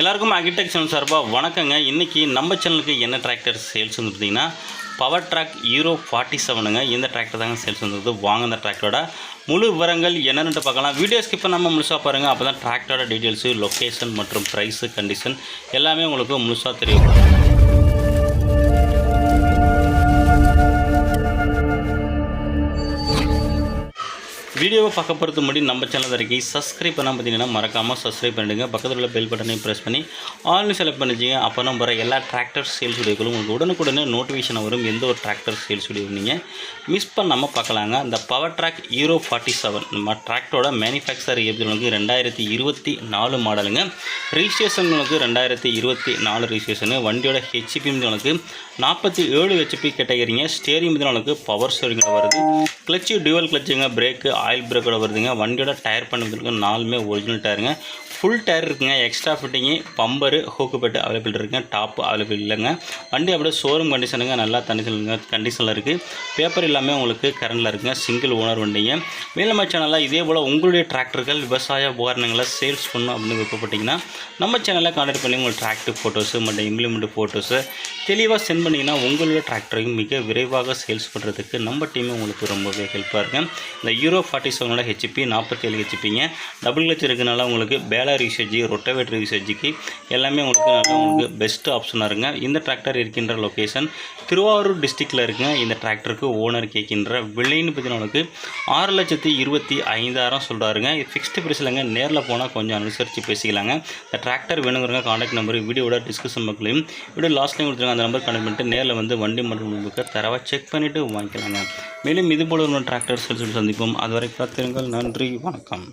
எல்லாருக்கும் agritech channel சார்பாக வணக்கங்க. இன்றைக்கி நம்ம சேனலுக்கு என்ன டிராக்டர் சேல்ஸ் வந்துருந்தீங்கன்னா பவர் ட்ராக் ஹீரோ ஃபார்ட்டி செவனுங்க இந்த டிராக்டர் தாங்க சேல்ஸ் வந்துருது வாங்க இந்த டிராக்டரோட முழு விவரங்கள் என்னென்னு பார்க்கலாம். வீடியோ ஸ்கிப் நம்ம முழுசாக பாருங்கள் அப்போ தான் டிராக்டரோட டீட்டெயில்ஸு லொக்கேஷன் மற்றும் ப்ரைஸு கண்டிஷன் எல்லாமே உங்களுக்கு முழுசாக தெரியும். வீடியோவை பார்க்க போகிறது முன்னாடி நம்ம சேனல் வரைக்கும் சப்ஸ்கிரைப் பண்ணால் பார்த்தீங்கன்னா மறக்காமல் சப்ஸ்கிரைப் பண்ணிடுங்க. பக்கத்தில் உள்ள பெல் பட்டனையும் ப்ரெஸ் பண்ணி ஆல்னு செலக்ட் பண்ணிச்சிங்க அப்போ நம்ம வர எல்லா டிராக்டர் சேல்ஸ் வீடியோக்களும் உங்களுக்கு உடனுக்குடனே நோட்டிஃபிகேஷன் வரும். எந்த ஒரு டிராக்டர் சேல்ஸ் வீடியோ நீங்கள் மிஸ் பண்ணாமல் பார்க்கலாங்க. அந்த Powertrac hero forty seven நம்ம டிராக்டரோட மேனுஃபேக்சர் ஏபிஎலுக்கு ரெண்டாயிரத்தி இருபத்தி நாலு மாடலுங்க ரிஜிஸ்ட்ரேஷன் உங்களுக்கு ரெண்டாயிரத்தி இருபத்தி நாலு ரிஜிஸ்ட்ரேஷனு வண்டியோட ஹெச்பி உங்களுக்கு நாற்பத்தி ஏழு ஹெச்பி கேட்டகரிங்க ஸ்டேரிங் உங்களுக்கு பவர் ஸ்டேரிங்கில் வருது. கிளச்சு டியூவல் கிளச்சுங்க பிரேக்கு ஆயில் பிரேக்கோட வருதுங்க. வண்டியோட டயர் பண்ணுறதுக்கு நாலுமே ஒரிஜினல் டயருங்க ஃபுல் டயர் இருக்குங்க. எக்ஸ்ட்ரா ஃபிட்டிங்கு பம்பரு ஹூக்கு பெட்டு அவைலபிள் இருக்குங்க. டாப் அவைலபிள் இல்லைங்க. வண்டி அப்படியே ஷோரூம் கண்டிஷனுங்க நல்லா தனிச்சலுங்க கண்டிஷனில் இருக்குது பேப்பர் எல்லாமே உங்களுக்கு கரண்டில் இருக்குங்க. சிங்கிள் ஓனர் வண்டிங்க. மேலும் சேனலில் இதே போல் உங்களுடைய டிராக்டர்கள் விவசாய உபகரணங்களை சேல்ஸ் பண்ணணும் அப்படின்னு விருப்பப்பட்டிங்கன்னா நம்ம சேனலில் கான்டாக்ட் பண்ணி உங்கள் ட்ராக்டிவ் ஃபோட்டோஸு மற்றும் இம்ப்ளிமெண்ட் ஃபோட்டோஸு தெளிவாக சென்ட் பண்ணிங்கன்னா உங்களோட டிராக்டரையும் மிக விரைவாக சேல்ஸ் பண்ணுறதுக்கு நம்ம டீமே உங்களுக்கு ரொம்பவே ஹெல்ப்பாக இருக்கும். இந்த யூரோ ஃபார்ட்டி செவனோட ஹெச்பி நாற்பத்தேழு ஹெச்பிங்க டபுள் கிளச் இருக்கனால உங்களுக்கு பேலர் யூசேஜி ரொட்டவேட்டர் யூசேஜிக்கு எல்லாமே உங்களுக்கு நல்லா உங்களுக்கு பெஸ்ட் ஆப்ஷனாக இருங்க இந்த டிராக்டர் இருக்கின்ற லொக்கேஷன் திருவாரூர் டிஸ்ட்ரிக்டில் இருக்குங்க. இந்த டிராக்டருக்கு ஓனர் கேட்கின்ற விலைன்னு பார்த்தீங்கன்னா உங்களுக்கு ஆறு லட்சத்தி இருபத்தி ஐந்தாயிரம் சொல்கிறாருங்க இது ஃபிக்ஸ்டு ப்ரைஸ்லங்க நேரில் போனால் கொஞ்சம் அனுசரித்து பேசிக்கலாங்க. இந்த டிராக்டர் வேணுங்கிறங்க காண்டாக்ட் நம்பர் வீடியோட டிஸ்கஷன் பக்கலையும் வீடியோ லாஸ்ட்லையும் கொடுத்துருங்க. அந்த நம்பர் கனெக்ட் பண்ணிட்டு நேரில் வந்து வண்டி மற்றும் உங்களுக்கு தரவாக செக் பண்ணிவிட்டு வாங்கிக்கலாங்க. மேலும் இது போல டிராக்டர்ஸ் சொல்லி சந்திப்போம். அதுவரை காத்திருங்கள். நன்றி. வணக்கம்.